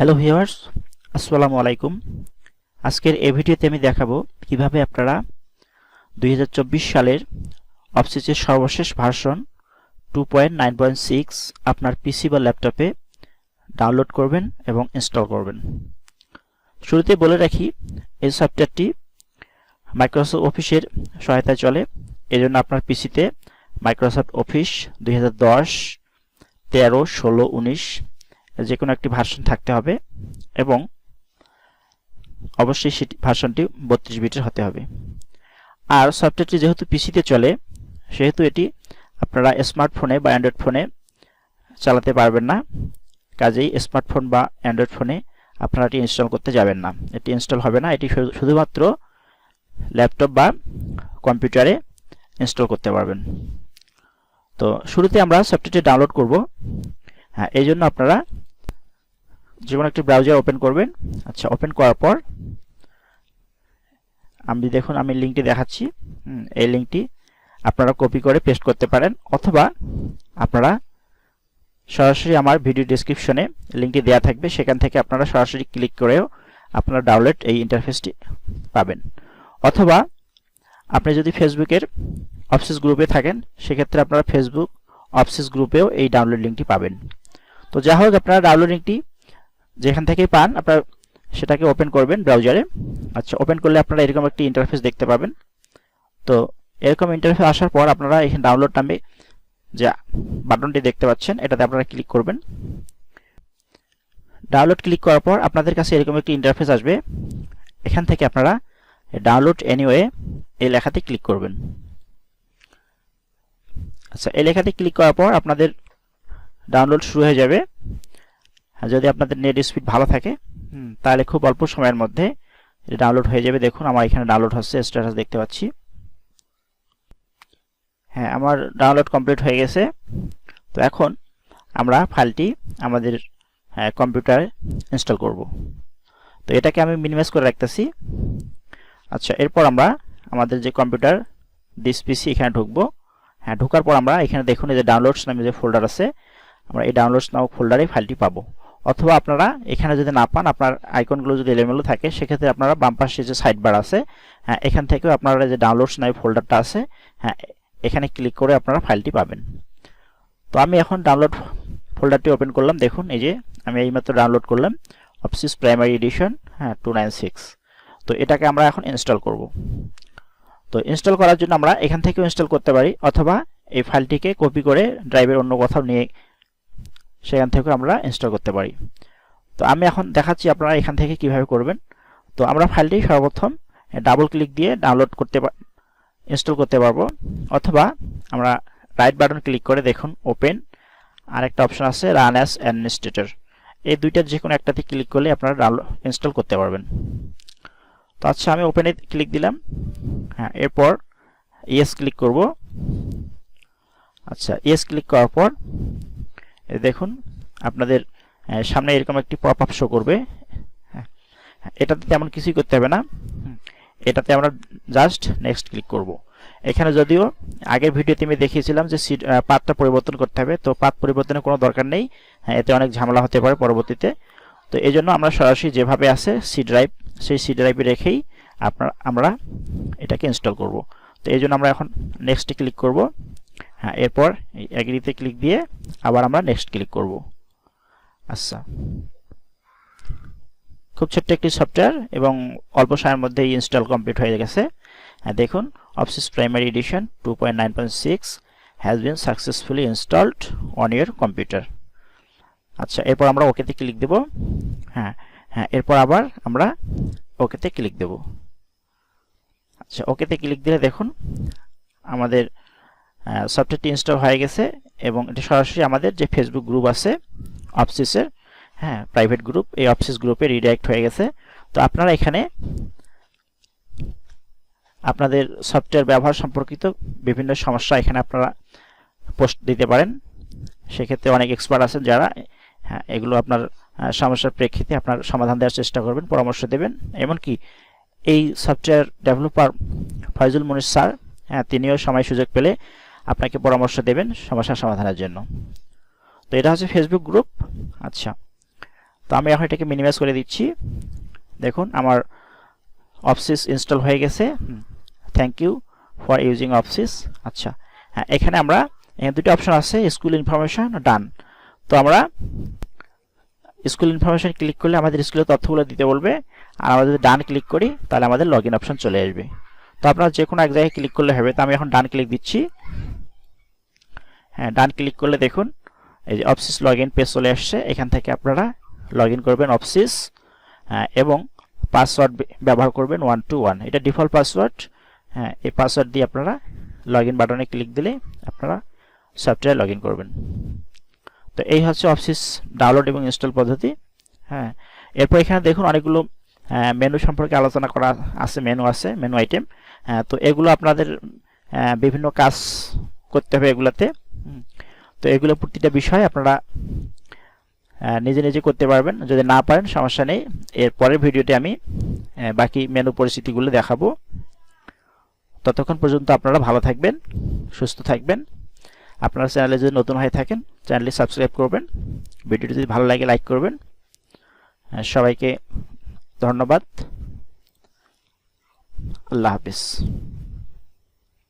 Hello viewers আসসালামু আলাইকুম আজকের এই ভিডিওতে আমি দেখাবো কীভাবে আপনারা দুই হাজার চব্বিশ সালের অফসিসের সর্বশেষ version two point nine point six আপনার পিসি বা ল্যাপটপে ডাউনলোড করবেন এবং ইনস্টল করবেন। শুরুতে বলে রাখি, এই সফটওয়্যারটি মাইক্রোসফট অফিসের সহায়তায় চলে। এজন্য আপনার পিসিতে মাইক্রোসফট অফিস দুই হাজার দশ, তেরো, ষোলো, উনিশ যে কোনো একটি ভার্সন থাকতে হবে এবং অবশ্যই সেটি ভার্সনটি বত্রিশ বিটের হতে হবে। আর সফটওয়্যারটি যেহেতু পিসিতে চলে, সেহেতু এটি আপনারা স্মার্টফোনে বা অ্যান্ড্রয়েড ফোনে চালাতে পারবেন না। কাজেই স্মার্টফোন বা অ্যান্ড্রয়েড ফোনে আপনারা এটি ইনস্টল করতে যাবেন না। এটি ইনস্টল হবে না, এটি শুধু- শুধুমাত্র ল্যাপটপ বা কম্পিউটারে ইনস্টল করতে পারবেন। তো শুরুতে আমরা সফটওয়্যারটি ডাউনলোড করব। হ্যাঁ এই জন্য আপনারা যে কোনো একটি ব্রাউজার ওপেন করবেন। আচ্ছা ওপেন করার পর আমি দেখুন, আমি লিঙ্কটি দেখাচ্ছি। এই লিঙ্কটি আপনারা কপি করে পেস্ট করতে পারেন অথবা আপনারা সরাসরি আমার ভিডিও ডেসক্রিপশনে লিঙ্কটি দেওয়া থাকবে। সেখান থেকে আপনারা সরাসরি ক্লিক করেও আপনারা ডাউনলোড এই ইন্টারফেসটি পাবেন। অথবা আপনি যদি ফেসবুকের অফিস গ্রুপে থাকেন, সেক্ষেত্রে আপনারা ফেসবুক অফিস গ্রুপেও এই ডাউনলোড লিঙ্কটি পাবেন। তো যা হোক, আপনারা ডাউনলোড লিঙ্কটি যেখান থেকেই পান, আপনার সেটাকে ওপেন করবেন ব্রাউজারে আচ্ছা ওপেন করলে আপনারা এরকম একটি ইন্টারফেস দেখতে পাবেন। তো এরকম ইন্টারফেস আসার পর আপনারা এখানে ডাউনলোড নামে যে বাটনটি দেখতে পাচ্ছেন, এটাতে আপনারা ক্লিক করবেন। ডাউনলোড ক্লিক করার পর আপনাদের কাছে এরকম একটি ইন্টারফেস আসবে। এখান থেকে আপনারা ডাউনলোড এনিওয়ে এই লেখাতে ক্লিক করবেন। আচ্ছা এই লেখাতে ক্লিক করার পর আপনাদের ডাউনলোড শুরু হয়ে যাবে। যদি আপনাদের নেট স্পিড ভালো থাকে হুম, তাহলে খুব অল্প সময়ের মধ্যে ডাউনলোড হয়ে যাবে। দেখুন আমার এখানে ডাউনলোড হচ্ছে স্ট্যাটাস দেখতে পাচ্ছি। হ্যাঁ আমার ডাউনলোড কমপ্লিট হয়ে গেছে। তো এখন আমরা ফাইলটি আমাদের হ্যাঁ, কম্পিউটারে ইনস্টল করব। তো এটাকে আমি মিনিমাইজ করে রাখতেছি। আচ্ছা এরপর আমরা আমাদের যে কম্পিউটার দিস পিসি এখানে ঢুকবো। হ্যাঁ ঢোকার পর আমরা এখানে দেখুন এই যে ডাউনলোডস নামে যে ফোল্ডার আছে আমরা এই ডাউনলোডস নামক ফোল্ডারে ফাইলটি পাবো। অথবা আপনারা এখানে যদি না পান, আপনার আইকনগুলো যদি এলোমেলো থাকে, সেক্ষেত্রে আপনারা বাম পাশে যে সাইড বার আছে হ্যাঁ এখান থেকেও আপনারা যে ডাউনলোডস নামে ফোল্ডারটা আছে হ্যাঁ এখানে ক্লিক করে আপনারা ফাইলটি পাবেন। তো আমি এখন ডাউনলোড ফোল্ডারটি ওপেন করলাম। দেখুন, এই যে আমি এইমাত্র ডাউনলোড করলাম অফিস প্রাইমারি এডিশন হ্যাঁ টু নাইন সিক্স তো এটাকে আমরা এখন ইনস্টল করব। তো ইনস্টল করার জন্য আমরা এখান থেকেও ইনস্টল করতে পারি, অথবা এই ফাইলটিকে কপি করে ড্রাইভের অন্য কোথাও নিয়ে সেখান থেকেও আমরা ইনস্টল করতে পারি। তো আমি এখন দেখাচ্ছি আপনারা এখান থেকে কীভাবে করবেন। তো আমরা ফাইলটি সর্বপ্রথম ডাবল ক্লিক দিয়ে ডাউনলোড করতে ইনস্টল করতে পারব। অথবা আমরা রাইট বাটন ক্লিক করে দেখুন ওপেন আর একটা অপশন আছে রান অ্যাজ অ্যাডমিনিস্ট্রেটর এই দুইটার যে কোনো একটাতে ক্লিক করলে আপনারা ডাউনলোড ইনস্টল করতে পারবেন। তো আচ্ছা আমি ওপেনে ক্লিক দিলাম। হ্যাঁ এরপর ইয়েস ক্লিক করব। আচ্ছা ইয়েস ক্লিক করার পর দেখুন আপনাদের সামনে এরকম একটি পপ আপ শো করবে। এটাতে তেমন কিছুই করতে হবে না। এটাতে আমরা জাস্ট নেক্সট ক্লিক করব। এখানে যদিও আগের ভিডিওতে আমি দেখিয়েছিলাম যে সিট পাতটা পরিবর্তন করতে হবে। তো পাত পরিবর্তনের কোনো দরকার নেই। হ্যাঁ, এতে অনেক ঝামেলা হতে পারে পরবর্তীতে। তো এই জন্য আমরা সরাসরি যেভাবে আছে সি ড্রাইভ সেই সি ড্রাইভে রেখেই আপনার আমরা এটাকে ইনস্টল করব। তো এই জন্য আমরা এখন নেক্সটে ক্লিক করব। হ্যাঁ এরপর এই অ্যাগ্রিতে ক্লিক দিয়ে আবার আমরা নেক্সট ক্লিক করব। আচ্ছা। খুব ছোট্ট একটি সফটওয়্যার এবং অল্প সময়ের মধ্যে ইনস্টল কমপ্লিট হয়ে গেছে। হ্যাঁ দেখুন office primary edition two point nine point six has been successfully installed on your computer আচ্ছা এরপর আমরা ওকেতে ক্লিক দেব। হ্যাঁ হ্যাঁ এরপর আবার আমরা ওকেতে ক্লিক দেব। আচ্ছা ওকেতে ক্লিক দিলে দেখুন, আমাদের সফটওয়্যারটি ইনস্টল হয়ে গেছে এবং এটি সরাসরি আমাদের যে ফেসবুক গ্রুপ আছে অফসিসের হ্যাঁ প্রাইভেট গ্রুপ এই অফসিস গ্রুপে রিডাইরেক্ট হয়ে গেছে। তো আপনারা এখানে আপনাদের সফটওয়্যার ব্যবহার সম্পর্কিত বিভিন্ন সমস্যা এখানে আপনারা পোস্ট দিতে পারেন। সেক্ষেত্রে অনেক এক্সপার্ট আছেন যারা হ্যাঁ এগুলো আপনার সমস্যার প্রেক্ষিতে আপনার সমাধান দেওয়ার চেষ্টা করবেন, পরামর্শ দেবেন। এমনকি এই software developer Foyzul Monir sir হ্যাঁ তিনিও সময় সুযোগ পেলে আপনাকে পরামর্শ দেবেন সমস্যার সমাধানের জন্য। তো এটা হচ্ছে ফেসবুক গ্রুপ আচ্ছা। তো আমি এখন এটাকে মিনিমাইজ করে দিচ্ছি। দেখুন, আমার অফসিস ইনস্টল হয়ে গেছে। থ্যাংক ইউ ফর ইউজিং অফসিস আচ্ছা। হ্যাঁ এখানে আমরা, এখানে দুটো অপশন আছে স্কুল ইনফরমেশন ডান তো আমরা স্কুল ইনফরমেশন ক্লিক করলে আমাদের স্কুলের তথ্যগুলো দিতে বলবে। আর আমরা যদি ডান ক্লিক করি, তাহলে আমাদের লগ ইন অপশন চলে আসবে। তো আপনারা যে কোনো এক জায়গায় ক্লিক করলে হবে। তো আমি এখন ডান ক্লিক দিচ্ছি। হ্যাঁ ডান ক্লিক করলে দেখুন, এই যে অফসিস লগ ইন পেজ চলে আসছে। এখান থেকে আপনারা লগ ইন করবেন অফসিস এবং পাসওয়ার্ড ব্যবহার করবেন ওয়ান টু ওয়ান। এটা ডিফল্ট পাসওয়ার্ড হ্যাঁ এই পাসওয়ার্ড দিয়ে আপনারা লগ ইন বাটনে ক্লিক দিলে আপনারা সফটওয়্যার লগ ইন করবেন। তো এই হচ্ছে অফিস ডাউনলোড এবং ইনস্টল পদ্ধতি হ্যাঁ। এরপর এখানে দেখুন অনেকগুলো মেনু সম্পর্কে আলোচনা করা আছে, মেনু আছে, মেনু আইটেম তো এগুলো আপনাদের বিভিন্ন কাজ করতে হবে এগুলাতে। তো এগুলো প্রতিটা বিষয় আপনারা নিজে নিজে করতে পারবেন। যদি না পারেন, সমস্যা নেই। এর পরের ভিডিওতে আমি বাকি মেনু পরিস্থিতিগুলো দেখাবো। ততক্ষণ পর্যন্ত আপনারা ভালো থাকবেন, সুস্থ থাকবেন। আপনারা চ্যানেলে যদি নতুন হয়ে থাকেন, চ্যানেলটি সাবস্ক্রাইব করবেন। ভিডিওটি যদি ভালো লাগে, লাইক করবেন। সবাইকে ধন্যবাদ। আল্লাহ হাফিজ।